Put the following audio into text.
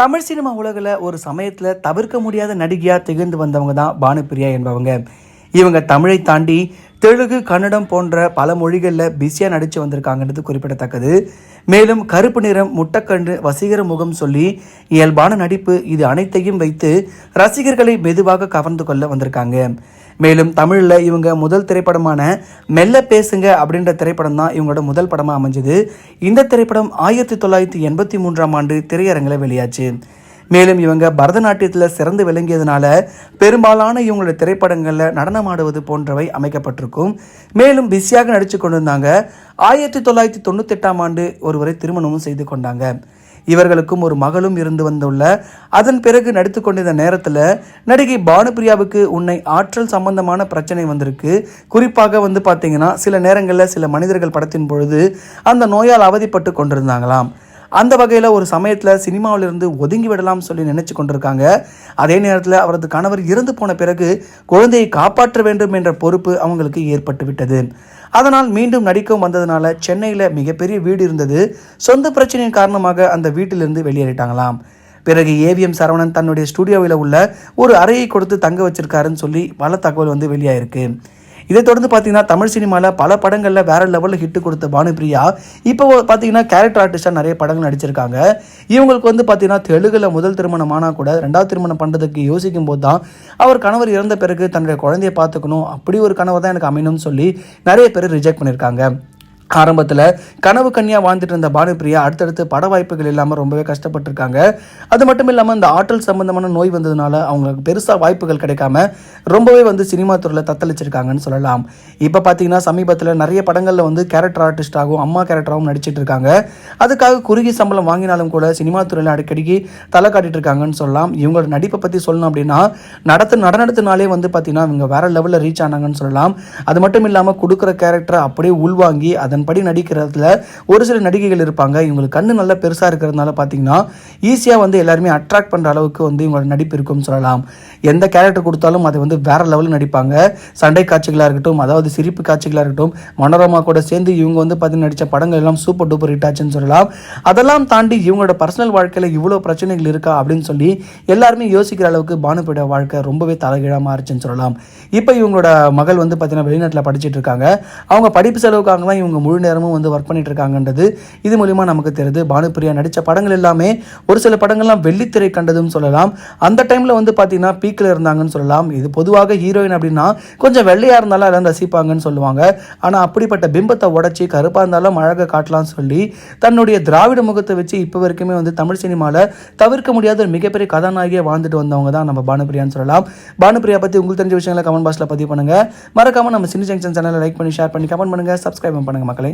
Tamil cinema உலகில் ஒரு சமயத்தில் தவிர்க்க முடியாத நடிகையாக திகழ்ந்து வந்தவங்க தான் பானுப்பிரியா என்பவங்க. இவங்க தமிழை தாண்டி தெலுங்கு கன்னடம் போன்ற பல மொழிகளில் பிஸியாக நடித்து வந்திருக்காங்கன்றது குறிப்பிடத்தக்கது. மேலும் கருப்பு நிறம் முட்டக்கன்று வசீகர முகம் சொல்லி இயல்பான நடிப்பு இது அனைத்தையும் வைத்து ரசிகர்களை மெதுவாக கவர்ந்து கொள்ள வந்திருக்காங்க. மேலும் தமிழில் இவங்க முதல் திரைப்படமான மெல்ல பேசுங்க அப்படின்ற திரைப்படம் தான் இவங்களோட முதல் படமாக அமைஞ்சது. இந்த திரைப்படம் ஆயிரத்தி தொள்ளாயிரத்தி எண்பத்தி மூன்றாம் ஆண்டு திரையரங்கில் வெளியாச்சு. மேலும் இவங்க பரதநாட்டியத்தில் சிறந்து விளங்கியதுனால பெரும்பாலான இவங்களோட திரைப்படங்களில் நடனமாடுவது போன்றவை அமைக்கப்பட்டிருக்கும். மேலும் பிஸியாக நடித்து கொண்டிருந்தாங்க. ஆயிரத்தி தொள்ளாயிரத்தி தொண்ணூத்தெட்டாம் ஆண்டு ஒருவரை திருமணமும் செய்து கொண்டாங்க. இவர்களுக்கும் ஒரு மகளும் இருந்து வந்துள்ள. அதன் பிறகு நடித்து கொண்டிருந்த நேரத்தில் நடிகை பானுபிரியாவுக்கு உன்னை ஆற்றல் சம்பந்தமான பிரச்சனை வந்திருக்கு. குறிப்பாக வந்து பார்த்தீங்கன்னா சில நேரங்களில் சில மனிதர்கள் படத்தின் பொழுது அந்த நோயால் அவதிப்பட்டு கொண்டிருந்தாங்களாம். அந்த வகையில் ஒரு சமயத்தில் சினிமாவிலிருந்து ஒதுங்கி விடலாம் சொல்லி நினைச்சு கொண்டிருக்காங்க. அதே நேரத்தில் அவரது கணவர் இறந்து போன பிறகு குழந்தையை காப்பாற்ற வேண்டும் என்ற பொறுப்பு அவங்களுக்கு ஏற்பட்டு விட்டது. அதனால் மீண்டும் நடிக்கவும் வந்ததுனால சென்னையில் மிகப்பெரிய வீடு இருந்தது. சொந்த பிரச்சனையின் காரணமாக அந்த வீட்டிலிருந்து வெளியேறிட்டாங்களாம். பிறகு ஏவிஎம் சரவணன் தன்னுடைய ஸ்டுடியோவில் உள்ள ஒரு அறையை கொடுத்து தங்க வச்சிருக்காருன்னு சொல்லி பல தகவல் வந்து வெளியாயிருக்கு. இதை தொடர்ந்து பார்த்தீங்கன்னா தமிழ் சினிமாவில் பல படங்களில் வேற லெவலில் ஹிட் கொடுத்த பானுபிரியா. இப்போ பார்த்தீங்கன்னா கேரக்டர் ஆர்டிஸ்டாக நிறைய படங்கள் நடிச்சிருக்காங்க. இவங்களுக்கு வந்து பார்த்தீங்கன்னா தெலுங்கில் முதல் திருமணம் ஆனால் கூட ரெண்டாவது திருமணம் பண்ணுறதுக்கு யோசிக்கும் போது தான் அவர் கணவர் இறந்த பிறகு தன்னுடைய குழந்தையை பார்த்துக்கணும். அப்படி ஒரு கனவை தான் எனக்கு அமையணும்னு சொல்லி நிறைய பேர் ரிஜெக்ட் பண்ணியிருக்காங்க. ஆரம்பத்தில் கனவு கன்னியாக வாழ்ந்துட்டு இருந்த பானுப்பிரியா அடுத்தடுத்து பட வாய்ப்புகள் இல்லாமல் ரொம்பவே கஷ்டப்பட்டிருக்காங்க. அது மட்டும் இல்லாமல் இந்த ஆற்றல் சம்பந்தமான நோய் வந்ததுனால அவங்களுக்கு பெருசாக வாய்ப்புகள் கிடைக்காம ரொம்பவே வந்து சினிமா துறையில் தத்தளிச்சிருக்காங்கன்னு சொல்லலாம். இப்போ பார்த்தீங்கன்னா சமீபத்தில் நிறைய படங்களில் வந்து கேரக்டர் ஆர்டிஸ்டாகவும் அம்மா கேரக்டராகவும் நடிச்சிட்டு இருக்காங்க. அதுக்காக குறுகிய சம்பளம் வாங்கினாலும் கூட சினிமா துறையில் அடிக்கடிக்கு தலை காட்டிட்டு இருக்காங்கன்னு சொல்லலாம். இவங்களோட நடிப்பை பற்றி சொல்லணும் அப்படின்னா நடத்து நடனத்தினாலே வந்து பார்த்தீங்கன்னா இவங்க வேற லெவலில் ரீச் ஆனாங்கன்னு சொல்லலாம். அது மட்டும் இல்லாமல் கொடுக்குற கேரக்டரை அப்படியே உள்வாங்கி அதன் அதன்படி நடிக்கிறதுல ஒரு சில நடிகைகள் இருப்பாங்க. இவங்களுக்கு கண்ணு நல்லா பெருசாக இருக்கிறதுனால பார்த்தீங்கன்னா ஈஸியாக வந்து எல்லாருமே அட்ராக்ட் பண்ணுற அளவுக்கு வந்து இவங்களோட நடிப்பு இருக்கும்னு சொல்லலாம். எந்த கேரக்டர் கொடுத்தாலும் அதை வந்து வேற லெவலில் நடிப்பாங்க. சண்டை காட்சிகளாக இருக்கட்டும் அதாவது சிரிப்பு காட்சிகளாக இருக்கட்டும் மனோரமா கூட சேர்ந்து இவங்க வந்து பார்த்தீங்கன்னா நடித்த படங்கள் எல்லாம் சூப்பர் டூப்பர் ஹிட் ஆச்சுன்னு சொல்லலாம். அதெல்லாம் தாண்டி இவங்களோட பர்சனல் வாழ்க்கையில் இவ்வளோ பிரச்சனைகள் இருக்கா அப்படின்னு சொல்லி எல்லாருமே யோசிக்கிற அளவுக்கு பானுப்பிட வாழ்க்கை ரொம்பவே தலைகீழாக மாறிச்சுன்னு சொல்லலாம். இப்போ இவங்களோட மகள் வந்து பார்த்தீங்கன்னா வெளிநாட்டில் படிச்சுட்டு இருக்காங்க. அவங்க படிப்பு செலவுக்காக தான் இவங்க முழு நேரமும் வந்து ஒர்க் பண்ணிட்டு இருக்காங்கன்றது இது மூலிமா நமக்கு தெரியுது. பானுப்பிரியா நடித்த படங்கள் எல்லாமே ஒரு சில படங்கள்லாம் வெள்ளித்திரை கண்டதும் சொல்லலாம். அந்த டைமில் வந்து பார்த்தீங்கன்னா பீக்கில் இருந்தாங்கன்னு சொல்லலாம். இது பொதுவாக ஹீரோயின் அப்படின்னா கொஞ்சம் வெள்ளையாக இருந்தாலும் எல்லாம் ரசிப்பாங்கன்னு சொல்லுவாங்க. ஆனால் அப்படிப்பட்ட பிம்பத்தை உடச்சி கருப்பாக இருந்தாலும் அழகை காட்டலாம்னு சொல்லி தன்னுடைய திராவிட முகத்தை வச்சு இப்போ வரைக்குமே வந்து தமிழ் சினிமாவில் தவிர்க்க முடியாத ஒரு மிகப்பெரிய கதாநாயகியாக வாழ்ந்துட்டு வந்தவங்க தான் நம்ம பானுப்பிரியான்னு சொல்லலாம். பானுப்பிரியா பற்றி உங்களுக்கு தெரிஞ்ச விஷயங்களை கமெண்ட் பாக்ஸில் பதிவு பண்ணுங்கள் மறக்காமல் நம்ம சினி ஜங்ஷன் சேனலை லைக் பண்ணி ஷேர் பண்ணி கமெண்ட் பண்ணுங்கள் சப்ஸ்கிரைப் பண்ணுங்கள் മക്കളെ.